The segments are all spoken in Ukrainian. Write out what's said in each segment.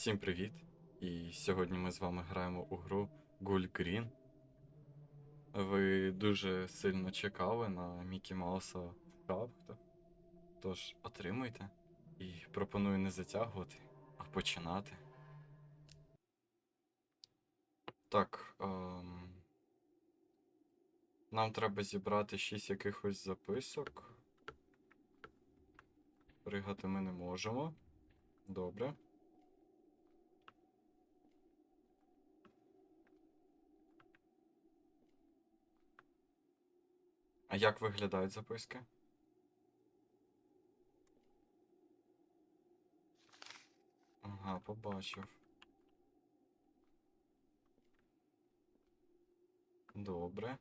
Всім привіт! І сьогодні ми з вами граємо у гру Ghoul Green. Ви дуже сильно чекали на Мікі Мауса в шахтах. Тож отримуйте. І пропоную не затягувати, а починати. Так. Ем... Нам треба зібрати 6 якихось записок. Пригати ми не можемо. Добре. А як виглядають записки? Ага, побачив. Добре.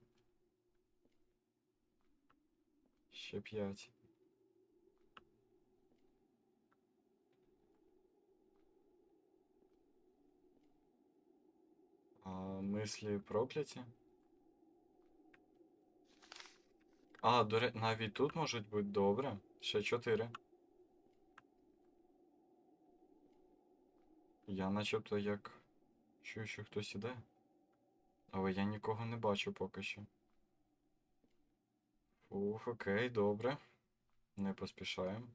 Ще п'ять. А мислі прокляті? А, до ре... навіть тут можуть бути добре. Ще чотири. Я начебто як чую, що хтось іде. Але я нікого не бачу поки що. Фух, окей, добре. Не поспішаємо.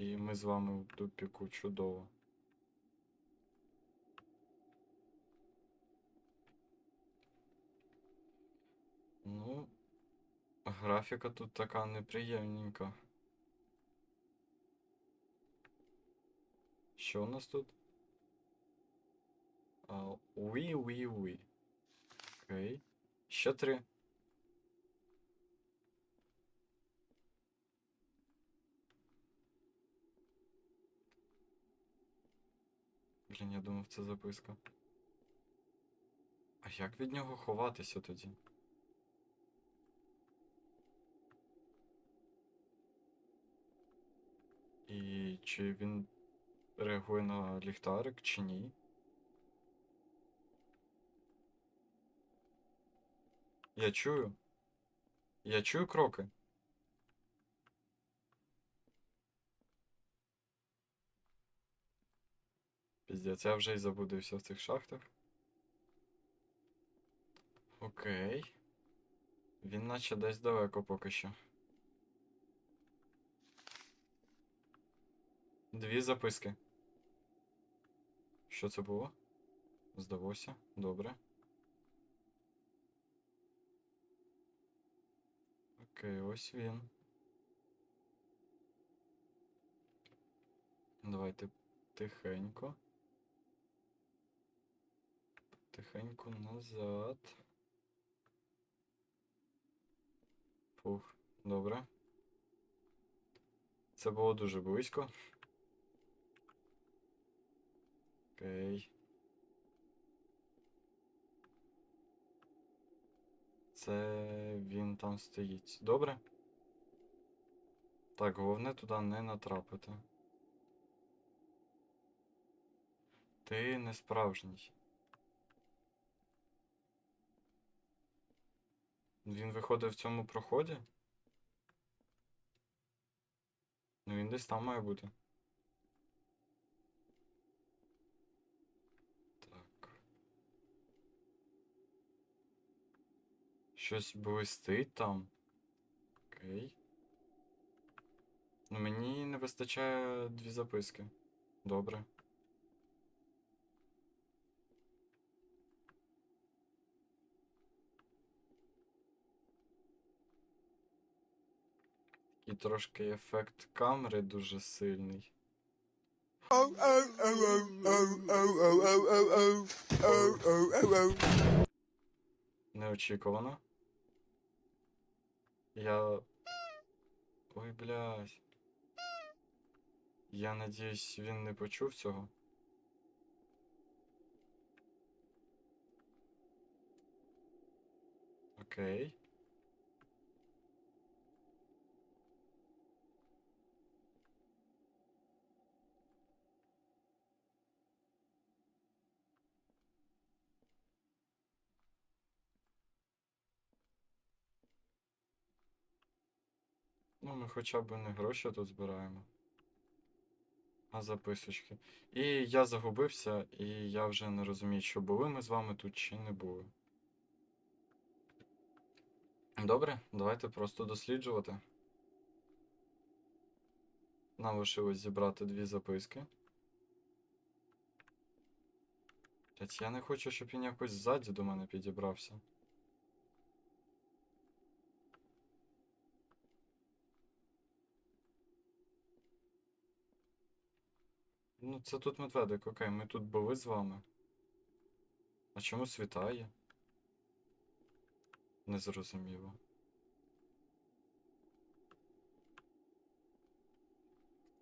І ми з вами в тупіку чудово. Ну, графіка тут така неприємненька. Що у нас тут? Уі, уі, уі. Окей. Ще три. Блін, я думав, це записка. А як від нього ховатися тоді? І чи він реагує на ліхтарик, чи ні? Я чую. Я чую кроки. Піздець, я вже й забудився в цих шахтах. Окей. Він наче десь далеко поки що. Дві записки. Що це було? Здалося. Добре. Окей, ось він. Давайте тихенько. Тихенько назад. Фух, добре. Це було дуже близько. Окей. Це він там стоїть. Добре? Так, головне туди не натрапити. Ти не справжній. Він виходить в цьому проході? Ну він десь там має бути. Так. Щось блистить там. Окей. Ну мені не вистачає дві записки. Добре. І трошки ефект камери дуже сильний. Неочікувано. Я. Ой, блядь. Я надіюсь, він не почув цього. Окей. Ну, ми хоча б не гроші тут збираємо. А записочки. І я загубився, і я вже не розумію, що були ми з вами тут чи не були. Добре, давайте просто досліджувати. Нам лишилось зібрати дві записки. Блять, я не хочу, щоб він якось ззаді до мене підібрався. Ну, це тут медведик, окей, ми тут були з вами. А чому світає? Незрозуміло.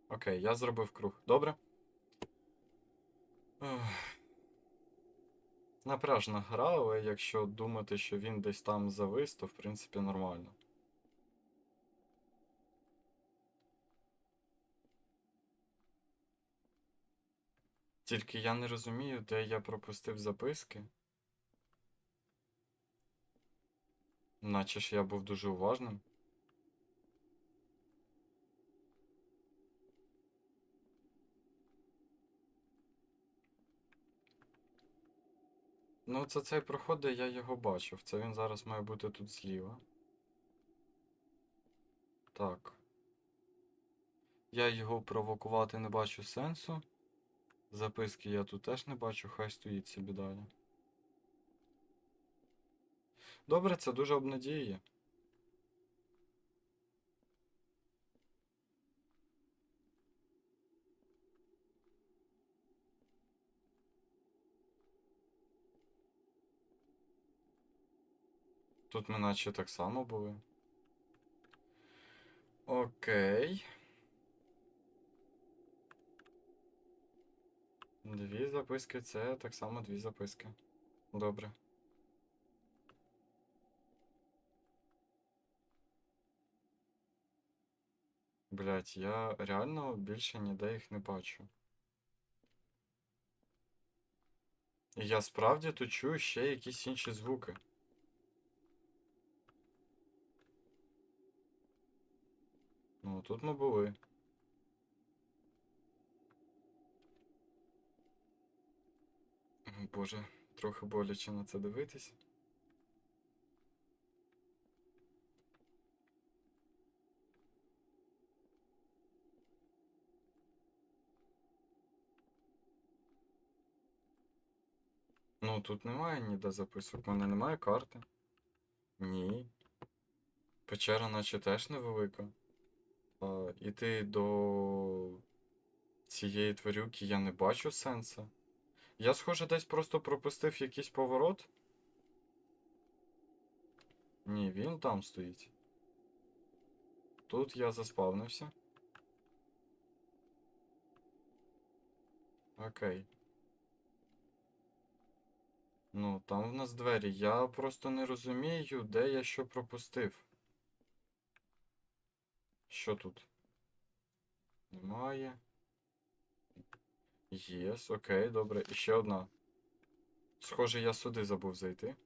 Окей, я зробив круг. Добре? Напряжна гра, але якщо думати, що він десь там завис, то в принципі нормально. Тільки я не розумію, де я пропустив записки. Наче ж я був дуже уважним. Ну, це цей проход, де я його бачив. Це він зараз має бути тут зліва. Так. Я його провокувати не бачу сенсу. Записки я тут теж не бачу, хай стоїть собі далі. Добре, це дуже обнадіює. Тут ми наче так само були. Окей. Дві записки це так само дві записки. Добре. Блять, я реально більше ніде їх не бачу. І я справді тут чую ще якісь інші звуки. Ну, тут ми були. Боже, трохи боляче на це дивитись. Ну, тут немає ніде записок. У мене немає карти. Ні. Печера наче теж невелика. А, іти до цієї тварюки я не бачу сенсу. Я, схоже, десь просто пропустив якийсь поворот. Ні, він там стоїть. Тут я заспавнився. Окей. Ну, там в нас двері. Я просто не розумію, де я що пропустив. Що тут? Немає. Єс, окей, добре. І ще одна. Схоже, я сюди забув зайти.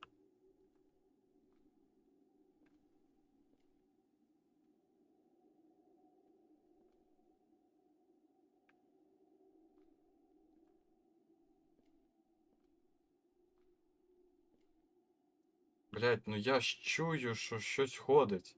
Блять, ну я ж чую, що щось ходить.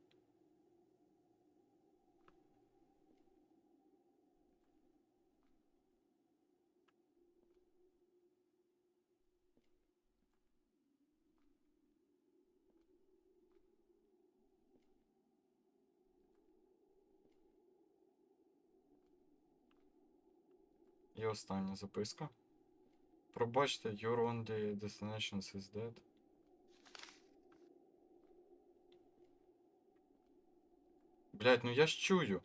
І остання записка. Пробачте, your only destination is dead. Блять, ну я ж чую.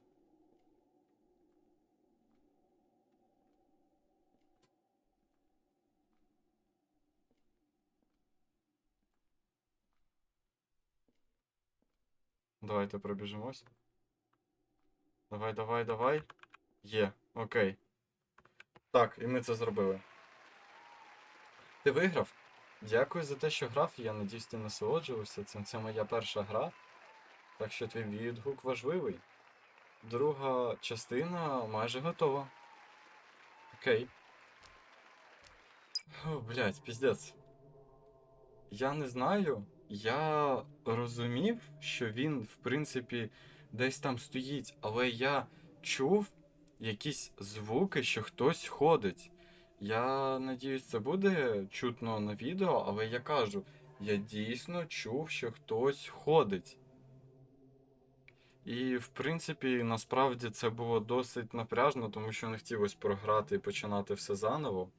Давайте пробіжимось. Давай, давай, давай. Є, окей. Так, і ми це зробили. Ти виграв? Дякую за те, що грав, я надіюсь, насолоджувався цим. Це моя перша гра. Так що твій відгук важливий. друга частина майже готова. Окей. О, блядь, піздець. Я не знаю. Я розумів, що він, в принципі, десь там стоїть, але я чув якісь звуки, що хтось ходить. Я надіюсь, це буде чутно на відео, але я кажу, я дійсно чув, що хтось ходить. І, в принципі, насправді це було досить напряжно, тому що не хотілося програти і починати все заново.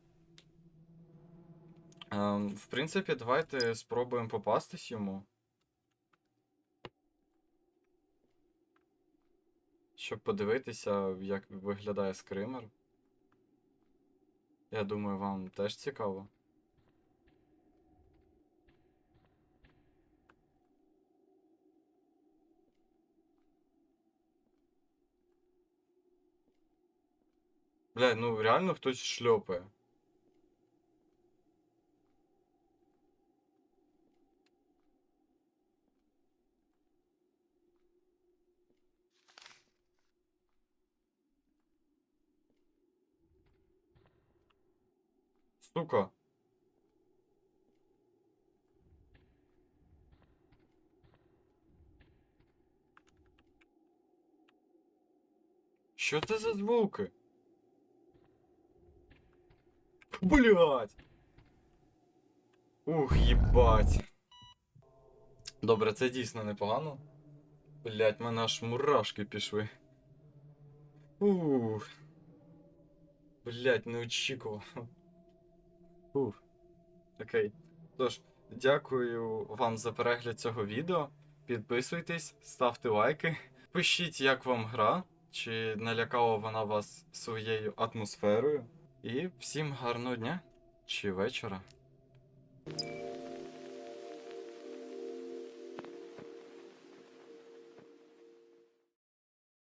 Ем, в принципі, давайте спробуємо попастись йому. Щоб подивитися, як виглядає скример. Я думаю, вам теж цікаво. Бля, ну реально хтось шльопає. Сука. Що це за звуки? Блять. Ух, їбать. Добре, це дійсно непогано. Блять, мене аж мурашки пішли. Ух. Блять, не очікував. Ух. Окей. Тож, дякую вам за перегляд цього відео. Підписуйтесь, ставте лайки. Пишіть, як вам гра, чи налякала вона вас своєю атмосферою. І всім гарного дня чи вечора.